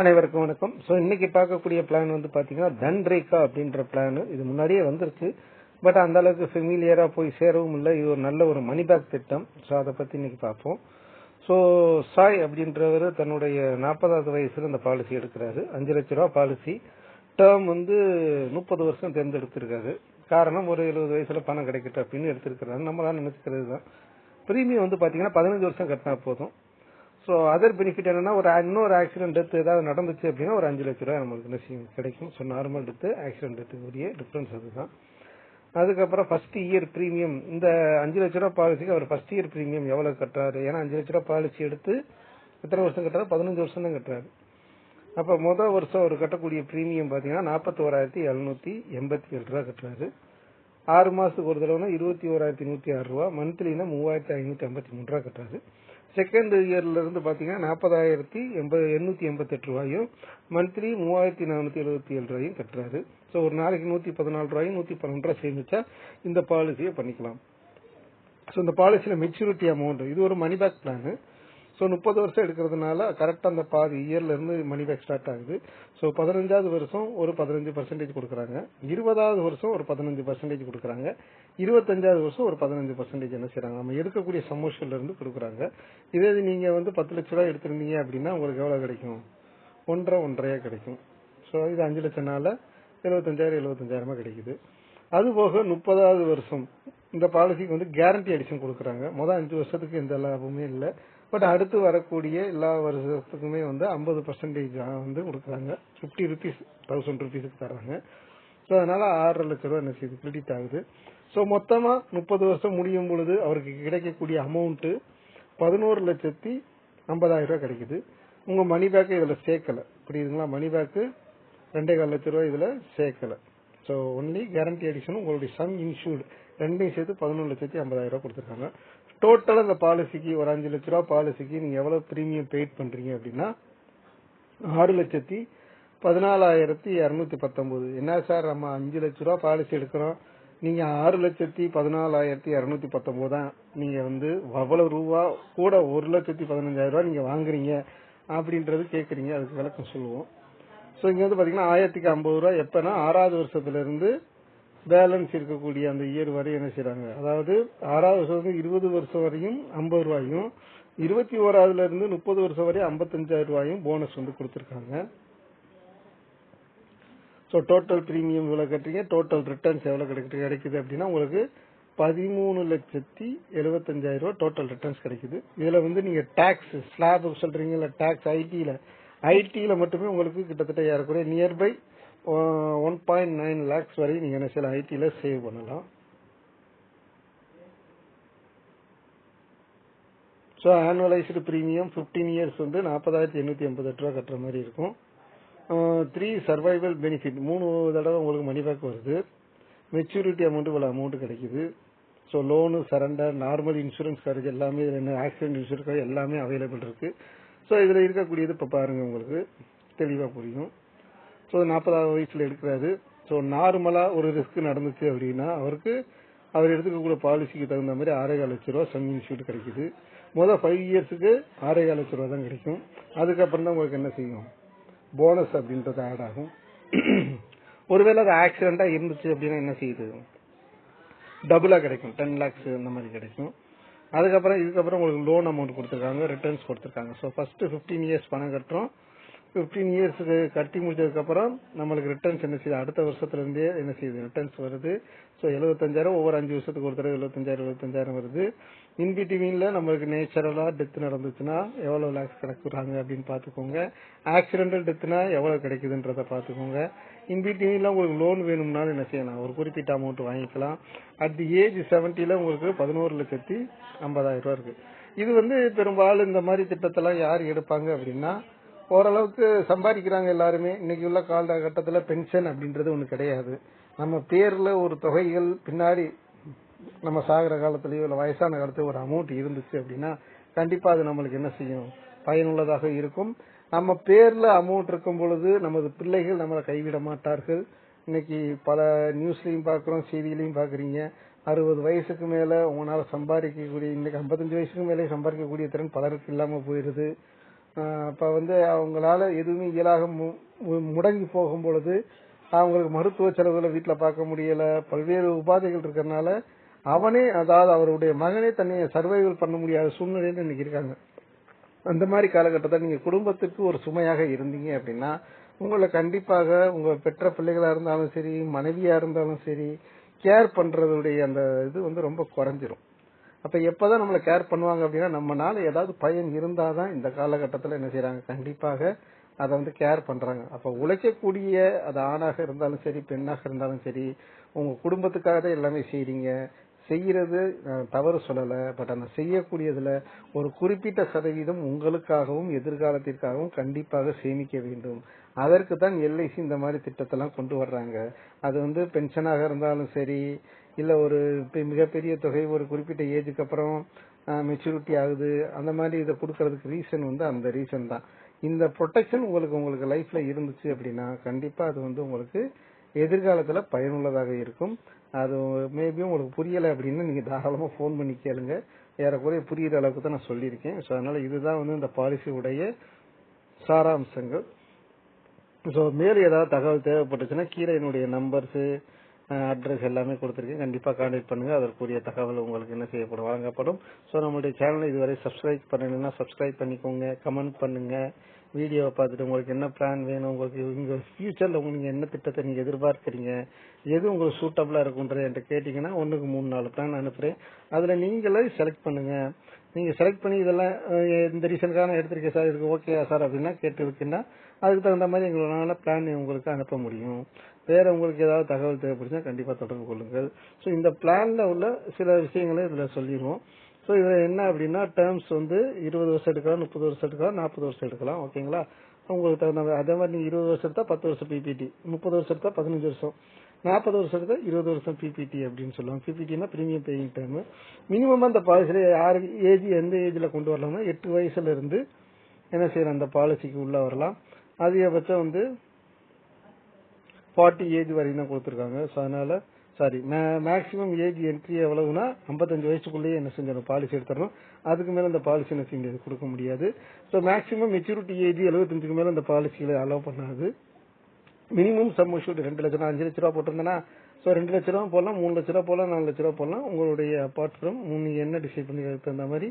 அனைவருக்கும் வணக்கம். ஸோ இன்னைக்கு பார்க்கக்கூடிய பிளான் வந்து பார்த்தீங்கன்னா தன்ரேகா அப்படின்ற பிளான் இது முன்னாடியே வந்திருக்கு. பட் அந்த அளவுக்கு ஃபெமிலியராக போய் சேரவும் இல்லை. இது ஒரு நல்ல ஒரு மணி பேக் திட்டம். ஸோ அதை பற்றி இன்னைக்கு பார்ப்போம். ஸோ சாய் அப்படின்றவர் தன்னுடைய நாற்பதாவது வயசில் இந்த பாலிசி எடுக்கிறாரு. அஞ்சு லட்ச ரூபா பாலிசி டேர்ம் வந்து முப்பது வருஷம் தேர்ந்தெடுத்திருக்காரு. காரணம் ஒரு எழுபது வயசுல பணம் கிடைக்கட்டும் அப்படின்னு எடுத்திருக்கிறாரு. நம்மளால நினைச்சுக்கிறது தான் பிரீமியம் வந்து பாத்தீங்கன்னா பதினஞ்சு வருஷம் கட்டினா போதும். ஸோ அதர் பெனிஃபிட் என்னன்னா ஒரு இன்னொரு ஆக்சிடென்ட் டெத் ஏதாவது நடந்துச்சு அப்படின்னா ஒரு அஞ்சு லட்ச ரூபாய் நம்மளுக்கு நிச்சயம் கிடைக்கும். ஸோ நார்மல் டெத்து ஆக்சிடென்ட் டெத்துக்கு உரிய டிஃப்ரென்ஸ் அதுதான். அதுக்கப்புறம் ஃபர்ஸ்ட் இயர் ப்ரீமியம் இந்த அஞ்சு லட்ச ரூபா பாலிசிக்கு அவர் ஃபர்ஸ்ட் இயர் ப்ரீமியம் எவ்வளோ கட்டுறாரு? ஏன்னா அஞ்சு லட்ச ரூபா பாலிசி எடுத்து எத்தனை வருஷம் கட்டுறாரு? பதினஞ்சு வருஷம் தான் கட்டுறாரு. அப்போ முதல் வருஷம் அவர் கட்டக்கூடிய ப்ரீமியம் பார்த்தீங்கன்னா நாற்பத்தி ஓராயிரத்தி எழுநூத்தி எண்பத்தி ஏழு ரூபா கட்டுறாரு. ஆறு மாதத்துக்கு ஒரு தடவைனா இருபத்தி ஓராயிரத்தி நூற்றி ஆறு ரூபா மந்த்லினா மூவாயிரத்தி ஐநூற்றி ஐம்பத்தி மூணு ரூபா கட்டுறாரு. செகண்ட் இயர்ல இருந்து பாத்தீங்கன்னா நாற்பதாயிரத்தி எண்பது எண்ணூத்தி எண்பத்தெட்டு ரூபாயும் மந்த்லி மூவாயிரத்தி நானூத்தி எழுபத்தி ஏழு ரூபாயும் கட்டுறாரு. ஸோ ஒரு நாளைக்கு நூத்தி பதினாலு ரூபாயும் நூத்தி பன்னெண்டு ரூபாய் சேமிச்சா இந்த பாலிசியை பண்ணிக்கலாம். ஸோ இந்த பாலிசியில மெச்சூரிட்டி அமௌண்ட் இது ஒரு மணி பேக் பிளான் ஸோ முப்பது வருஷம் எடுக்கிறதுனால கரெக்டாக அந்த பாதி இயர்லேருந்து மணி பேக் ஸ்டார்ட் ஆகுது. ஸோ பதினஞ்சாவது வருஷம் ஒரு பதினஞ்சு பர்சன்டேஜ் கொடுக்குறாங்க. இருபதாவது வருஷம் ஒரு பதினஞ்சு பர்சன்டேஜ் கொடுக்குறாங்க. இருபத்தஞ்சாவது வருஷம் ஒரு பதினஞ்சு பர்சன்டேஜ் என்ன செய்யறாங்க நம்ம எடுக்கக்கூடிய சமோஷன்ல இருந்து கொடுக்குறாங்க. இதே இது நீங்க வந்து பத்து லட்ச ரூபாய் எடுத்திருந்தீங்க அப்படின்னா உங்களுக்கு எவ்வளவு கிடைக்கும்? ஒன்றரை ஒன்றரையா கிடைக்கும். ஸோ இது அஞ்சு லட்சம்னால எழுபத்தஞ்சாயிரம் எழுபத்தஞ்சாயிரமா கிடைக்குது. அது போக முப்பதாவது வருஷம் இந்த பாலிசிக்கு வந்து கேரண்டி அடிஷன் கொடுக்குறாங்க. மொதல் அஞ்சு வருஷத்துக்கு எந்த லாபமே இல்லை. பட் அடுத்து வரக்கூடிய எல்லா வருஷத்துக்குமே வந்து ஐம்பது பர்சன்டேஜ் வந்து கொடுக்குறாங்க. ஃபிஃப்டி ருபீஸ் தௌசண்ட் ருபீஸுக்கு தர்றாங்க. ஸோ அதனால ஆறரை லட்ச ரூபா என்ன செய்யுது? கிரெடிட் ஆகுது. ஸோ மொத்தமா முப்பது வருஷம் முடியும் பொழுது அவருக்கு கிடைக்கக்கூடிய அமௌண்ட் பதினோரு லட்சத்தி ஐம்பதாயிரம் ரூபாய் கிடைக்குது. உங்க மணி பேக்கை இதுல சேர்க்கல. புரியுதுங்களா? மணி பேக்கு ரெண்டே கால் லட்ச ரூபாய் இதுல சேர்க்கல. ஸோ ஒன்லி கேரண்டி அடிஷனும் உங்களுடைய சம் இன்சூர்டு ரெண்டையும் சேர்த்து பதினொன்று லட்சத்தி ஐம்பதாயிரம் ரூபாய் கொடுத்துருக்காங்க. டோட்டலா இந்த பாலிசிக்கு ஒரு அஞ்சு லட்ச ரூபா பாலிசிக்கு நீங்க எவ்வளவு பிரீமியம் பெய்ட் பண்றீங்க அப்படின்னா ஆறு லட்சத்தி பதினாலாயிரத்தி இரநூத்தி பத்தொன்பது. என்ன சார் நம்ம அஞ்சு லட்ச ரூபா பாலிசி எடுக்கிறோம். நீங்க ஆறு லட்சத்தி பதினாலாயிரத்தி இரநூத்தி பத்தொன்பது தான் நீங்க வந்து அவ்வளவு ரூபா கூட ஒரு லட்சத்தி பதினஞ்சாயிரம் ரூபா நீங்க வாங்குறீங்க அப்படின்றது கேக்குறீங்க. அதுக்கு விளக்கம் சொல்லுவோம். ஸோ இங்கே வந்து பார்த்தீங்கன்னா ஆயிரத்துக்கு ஐம்பது ரூபா எப்போனா ஆறாவது வருஷத்துல இருந்து பேலன்ஸ் இருக்கக்கூடிய அந்த இயர் வரை என்ன செய்கிறாங்க அதாவது ஆறாவது வருஷம் இருபது வருஷம் வரையும் ஐம்பது ரூபாயும் இருபத்தி ஓராவதுல இருந்து முப்பது வருஷம் வரை ஐம்பத்தஞ்சாயிரம் ரூபாயும் போனஸ் வந்து கொடுத்துருக்காங்க. ஸோ டோட்டல் ப்ரீமியம் எவ்வளோ கட்டுறீங்க. டோட்டல் ரிட்டர்ன்ஸ் எவ்வளோ கிடைக்குது கிடைக்குது அப்படின்னா உங்களுக்கு பதிமூணு லட்சத்தி எழுபத்தஞ்சாயிரம் ரூபா டோட்டல் ரிட்டர்ன்ஸ் கிடைக்குது. இதில் வந்து நீங்கள் டேக்ஸ் ஸ்லாப் சொல்றீங்கல்ல டேக்ஸ் ஐடியில் ஐடியில மட்டுமே உங்களுக்கு கிட்டத்தட்ட ஏறக்குறைய nearby one point nine lakhs வரை நீங்க என்ன செய்யலாம் ஐடியில சேவ் பண்ணலாம். So annualised premium fifteen years வந்து நாற்பதாயிரத்தி எண்ணூற்றி எண்பது எட்டு ரூபா கட்டுற மாதிரி இருக்கும். த்ரீ சர்வைவல் பெனிஃபிட் மூணு தடவை உங்களுக்கு மணி பேக் வருது. மெச்சூரிட்டி அமௌண்ட் இவ்வளோ அமௌண்ட் கிடைக்குது. So loan surrender normal insurance coverage எல்லாமே என்ன ஆக்சிடென்ட் இன்சூரன்ஸ் கவரேஜ் எல்லாமே அவைலபிள் இருக்குது ஸோ இதில் இருக்கக்கூடியது இப்போ பாருங்க உங்களுக்கு. தெளிவாக புரியும். ஸோ நாற்பதாவது வயசில் எடுக்கிறாரு. ஸோ நார்மலாக ஒரு ரிஸ்க் நடந்துச்சு அப்படின்னா அவருக்கு அவர் எடுத்துக்கக்கூடிய பாலிசிக்கு தகுந்த மாதிரி ஆறேகால் லட்ச ரூபா சம் இன்சூட் கிடைக்குது. முதல் ஃபைவ் இயர்ஸுக்கு ஆறேகால் லட்ச ரூபா தான் கிடைக்கும். அதுக்கப்புறம் தான் உங்களுக்கு என்ன செய்யும்? போனஸ் அப்படின்றது ஆட் ஆகும். ஒருவேளை அது ஆக்சிடெண்ட்டாக இருந்துச்சு அப்படின்னா என்ன செய்யுது? டபுளாக கிடைக்கும். டென் லேக்ஸ் அந்த மாதிரி கிடைக்கும். அதுக்கப்புறம் இதுக்கப்புறம் உங்களுக்கு லோன் அமௌண்ட் கொடுத்துருக்காங்க ரிட்டர்ன்ஸ் கொடுத்துருக்காங்க. ஸோ ஃபர்ஸ்ட் ஃபிஃப்டீன் இயர்ஸ் பணம் கட்டுறோம். பிப்டீன் இயர்ஸுக்கு கட்டி முடிச்சதுக்கு அப்புறம் நம்மளுக்கு ரிட்டர்ன்ஸ் என்ன செய்யுது? அடுத்த வருஷத்துல இருந்தே என்ன செய்யுது? ரிட்டர்ன்ஸ் வருது. ஸோ எழுபத்தஞ்சாயிரம் ஒவ்வொரு அஞ்சு வருஷத்துக்கு ஒரு தடவை எழுபத்தஞ்சாயிரம் எழுபத்தஞ்சாயிரம் வருது. இன்பிட்வீன்ல நம்மளுக்கு நேச்சுரலா டெத் நடந்துச்சுன்னா எவ்வளவு லேக்ஸ் கிடைக்குறாங்க அப்படின்னு பாத்துக்கோங்க ஆக்சிடென்டல் டெத்னா எவ்வளவு கிடைக்குதுன்றத பாத்துக்கோங்க இன்பிட்வீன்ல உங்களுக்கு லோன் வேணும்னாலும் என்ன செய்யலாம்? ஒரு குறிப்பிட்ட அமௌண்ட் வாங்கிக்கலாம். அட் தி ஏஜ் செவன்டில உங்களுக்கு பதினோரு லட்சத்தி ஐம்பதாயிரம் ரூபாய் இருக்கு. இது வந்து பெரும்பாலும் இந்த மாதிரி திட்டத்தெல்லாம் யார் எடுப்பாங்க அப்படின்னா ஓரளவுக்கு சம்பாதிக்கிறாங்க எல்லாருமே. இன்னைக்கு உள்ள காலகட்டத்தில் பென்ஷன் அப்படின்றது ஒன்று கிடையாது. நம்ம பேரில் ஒரு தொகைகள் பின்னாடி நம்ம சாகிற காலத்துலேயோ இல்லை வயசான காலத்திலயோ ஒரு அமௌண்ட் இருந்துச்சு அப்படின்னா கண்டிப்பாக அது நம்மளுக்கு என்ன செய்யும்? பயனுள்ளதாக இருக்கும். நம்ம பேரில் அமௌண்ட் இருக்கும் பொழுது நமது பிள்ளைகள் நம்மளை கைவிட மாட்டார்கள். இன்னைக்கு பல நியூஸ்லையும் பார்க்குறோம் செய்தியிலையும் பார்க்குறீங்க. அறுபது வயசுக்கு மேலே உங்களால் சம்பாதிக்கக்கூடிய இன்னைக்கு ஐம்பத்தஞ்சு வயசுக்கு மேலே சம்பாதிக்கக்கூடிய திறன் பலருக்கு இல்லாமல் போயிடுது அப்போ வந்து அவங்களால எதுவுமே இயலாக மு- மு- முடங்கி போகும் பொழுது அவங்களுக்கு மருத்துவ செலவுகளை வீட்டில் பார்க்க முடியல பல்வேறு உபாதைகள் இருக்கிறனால அவனே அதாவது அவருடைய மகனே தன்னை சர்வைவல் பண்ண முடியாத சூழ்நிலையில இன்னைக்கு இருக்காங்க அந்த மாதிரி காலகட்டத்தில் நீங்க குடும்பத்துக்கு ஒரு சுமையாக இருந்தீங்க அப்படின்னா உங்களை கண்டிப்பாக உங்க பெற்ற பிள்ளைகளா இருந்தாலும் சரி மனைவியா இருந்தாலும் சரி கேர் பண்றதுடைய அந்த இது வந்து ரொம்ப குறைஞ்சிரும். அப்ப எப்பதான் நம்மள கேர் பண்ணுவாங்க அப்படின்னா நம்மனால ஏதாவது பயன் இருந்தாதான் இந்த காலகட்டத்துல என்ன செய்யறாங்க கண்டிப்பாக அதை வந்து கேர் பண்றாங்க. அப்ப உழைக்கக்கூடிய அது ஆணாக இருந்தாலும் சரி பெண்ணாக இருந்தாலும் சரி உங்க குடும்பத்துக்காக தான் எல்லாமே செய்றீங்க. செய்யறது தவறு சொல்லல. பட் அந்த செய்யக்கூடியதுல ஒரு குறிப்பிட்ட சதவீதம் உங்களுக்காகவும் எதிர்காலத்திற்காகவும் கண்டிப்பாக சேமிக்க வேண்டும். அதற்கு தான் எல்ஐசி இந்த மாதிரி திட்டத்தெல்லாம் கொண்டு வர்றாங்க. அது வந்து பென்ஷனாக இருந்தாலும் சரி இல்ல ஒரு பெ- மிகப்பெரிய தொகை ஒரு குறிப்பிட்ட ஏஜுக்கு அப்புறம் மெச்சூரிட்டி ஆகுது அந்த மாதிரி இதை கொடுக்கறதுக்கு ரீசன் வந்து அந்த ரீசன் தான். இந்த ப்ரொடெக்ஷன் உங்களுக்கு உங்களுக்கு லைஃப்ல இருந்துச்சு அப்படின்னா கண்டிப்பா அது வந்து உங்களுக்கு எதிர்காலத்துல பயனுள்ளதாக இருக்கும். அது மேபி உங்களுக்கு புரியல அப்படின்னா நீங்க தாராளமா ஃபோன் பண்ணி கேளுங்க. ஏறக்குறைய புரியுற அளவுக்கு தான் நான் சொல்லியிருக்கேன். ஸோ அதனால இதுதான் வந்து இந்த பாலிசி உடைய சாராம்சங்கள். ஸோ மேலும் ஏதாவது தகவல் தேவைப்பட்டுச்சுன்னா கீழே என்னுடைய நம்பர்ஸ் அட்ரஸ் எல்லாமே கொடுத்துருக்கேன். கண்டிப்பாக காண்டக்ட் பண்ணுங்க. அதற்குரிய தகவல் உங்களுக்கு என்ன செய்யப்படும் வழங்கப்படும். ஸோ நம்மளுடைய சேனலை இதுவரை சப்ஸ்கிரைப் பண்ணலைன்னா சப்ஸ்கிரைப் பண்ணிக்கோங்க கமெண்ட் பண்ணுங்க. வீடியோவை பார்த்துட்டு உங்களுக்கு என்ன பிளான் வேணும் உங்களுக்கு உங்கள் ஃபியூச்சரில் உங்களுக்கு என்ன திட்டத்தை நீங்கள் எதிர்பார்க்குறீங்க எது உங்களுக்கு சூட்டபிளாக இருக்குன்றது என்கிட்ட கேட்டிங்கன்னா ஒன்றுக்கு மூணு நாலு பிளான் அனுப்புகிறேன் அதில் நீங்களே செலக்ட் பண்ணுங்கள் நீங்க செலக்ட் பண்ணி இதெல்லாம் இந்த ரீசனுக்காக நான் எடுத்திருக்கேன் சார் இதுக்கு ஓகேயா சார் அப்படின்னா கேட்டு இருக்குன்னா அதுக்கு தகுந்த மாதிரி எங்களால் பிளான் உங்களுக்கு அனுப்ப முடியும். வேற உங்களுக்கு ஏதாவது தகவல் தேவைப்படுச்சுன்னா கண்டிப்பா தொடர்பு கொள்ளுங்கள். ஸோ இந்த பிளான்ல உள்ள சில விஷயங்களை இதுல சொல்லிடுவோம் ஸோ இதுல என்ன அப்படின்னா டேர்ம்ஸ் வந்து இருபது வருஷம் எடுக்கலாம் முப்பது வருஷம் எடுக்கலாம் நாற்பது வருஷம் எடுக்கலாம் ஓகேங்களா உங்களுக்கு தகுந்த மாதிரி அதே மாதிரி நீங்க இருபது வருஷம் எடுத்தா பத்து வருஷம் பிபிடி முப்பது வருஷம் எடுத்தா பதினஞ்சு வருஷம். நாற்பது வருஷம் இருபது வருஷம் பிபிடி அப்படின்னு சொல்லுவாங்க. பிபிடினா பிரீமியம் பேயிங் டேர்ம் மினிமம் அந்த பாலிசியில யாரு ஏஜ் எந்த ஏஜ்ல கொண்டு வரலாம்னா எட்டு வயசுல இருந்து என்ன செய்யலாம்? அந்த பாலிசிக்கு உள்ள வரலாம். அதிகபட்சம் வந்து ஃபார்ட்டி ஏஜ் வரையும் தான் கொடுத்துருக்காங்க. ஸோ அதனால சாரி மேக்ஸிமம் ஏஜ் என்ட்ரி எவ்வளவுனா 55 வயசுக்குள்ளேயே என்ன செஞ்சிடும் பாலிசி எடுத்துடணும். அதுக்கு மேல அந்த பாலிசி என்ன செய்ய முடியாது கொடுக்க முடியாது. ஸோ மேக்ஸிமம் மெச்சூரிட்டி ஏஜ் 75க்கு மேல அந்த பாலிசிகளை அலோவ் பண்ணாது. மினிமம் சம் ஷூட் ரெண்டு லட்சம் அஞ்சு லட்ச ரூபா போட்டிருந்தேன்னா ஸோ ரெண்டு லட்ச ரூபா போடலாம் மூணு லட்ச ரூபா போடலாம் நாலு லட்ச ரூபா போடலாம். உங்களுடைய அப்பார்ட் ஃப்ரம் நீங்க என்ன டிசைட் பண்ணி அதுக்கு தகுந்த மாதிரி.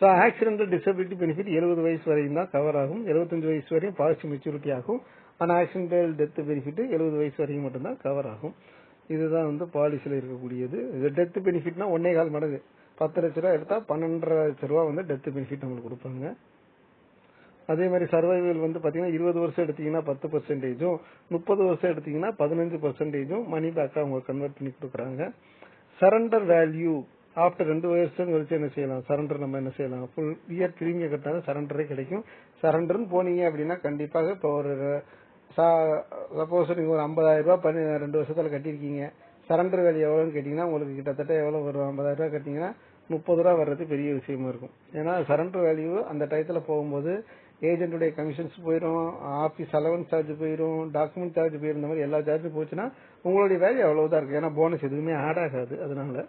ஸோ ஆக்சிடென்டல் டிசபிலிட்டி பெனிஃபிட் எழுபது வயசு வரையும் தான் கவர் ஆகும். 75 வயசு வரையும் பாலிசி மெச்சூரிட்டி ஆகும். ஆனால் ஆக்சிடென்டல் டெத் பெனிஃபிட் எழுபது வயசு வரையும் மட்டும்தான் கவர் ஆகும். இதுதான் வந்து பாலிசியில் இருக்கக்கூடியது. இது டெத் பெனிஃபிட்னா ஒன்னே கால் மடங்கு. பத்து லட்ச ரூபா எடுத்தா பன்னெண்டரை லட்ச ரூபா வந்து டெத் பெனிஃபிட் நம்மளுக்கு கொடுப்பாங்க. அதே மாதிரி சர்வைவல் வந்து பாத்தீங்கன்னா இருபது வருஷம் எடுத்தீங்கன்னா பத்து பர்சன்டேஜும் முப்பது வருஷம் எடுத்தீங்கன்னா பதினஞ்சு பர்சன்டேஜும் மணி பேக்கா அவங்க கன்வெர்ட் பண்ணி கொடுக்குறாங்க. சரண்டர் வேல்யூ ஆஃப்டர் ரெண்டு வருஷம் கழிச்சு என்ன செய்யலாம்? சரண்டர் நம்ம என்ன செய்யலாம்? ஃபுல் இயர் பிரீமியம் கட்டினாலும் சரண்டரே கிடைக்கும். சரண்டர்னு போனீங்க அப்படின்னா கண்டிப்பாக இப்போ ஒரு சப்போஸ் நீங்க ஒரு ஐம்பதாயிரம் ரூபாய் பண்ணி ரெண்டு வருஷத்துல கட்டியிருக்கீங்க. சரண்டர் வேல்யூ எவ்வளோன்னு கேட்டீங்கன்னா உங்களுக்கு கிட்டத்தட்ட எவ்வளோ வரும்? ஐம்பதாயிரம் ரூபாய் கட்டிங்கன்னா முப்பது ரூபா வர்றது பெரிய விஷயமா இருக்கும். ஏன்னா சரண்டர் வேல்யூ அந்த டயத்தில் போகும்போது ஏஜென்ட்டுடைய கமிஷன்ஸ் போயிடும் ஆஃபீஸ் அலவன்ஸ் சார்ஜ் போயிடும் டாக்குமெண்ட் சார்ஜ் போயிடும் இந்த மாதிரி எல்லா சார்ஜும் போச்சுன்னா உங்களுடைய வேல்யூ அவ்வளவுதான் இருக்கு. ஏன்னா போனஸ் எதுவுமே ஆட் ஆகாது. அதனால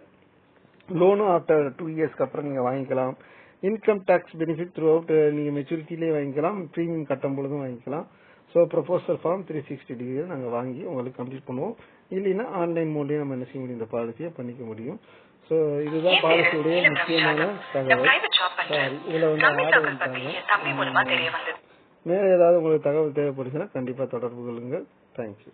லோனும் ஆஃப்டர் டூ இயர்ஸ்க்கு அப்புறம் நீங்க வாங்கிக்கலாம். Income tax benefit throughout நீங்க மெச்சூரிட்டிலே வாங்கிக்கலாம். ப்ரீமியம் கட்டும் பொழுதும் வாங்கிக்கலாம். So proposal form three sixty degree நாங்கள் வாங்கி உங்களுக்கு கம்ப்ளீட் பண்ணுவோம். இல்லைன்னா ஆன்லைன் மூலியம் நம்ம என்ன செய்ய முடியும்? இந்த பாலிசியை பண்ணிக்க முடியும். ஸோ இதுதான் பாலிசியுடைய முக்கியமான தகவல். இதுல வந்து ஆடு வந்துட்டாங்க வேற ஏதாவது உங்களுக்கு தகவல் தேவைப்படுச்சுன்னா கண்டிப்பா தொடர்பு கொள்ளுங்கள். தேங்க்யூ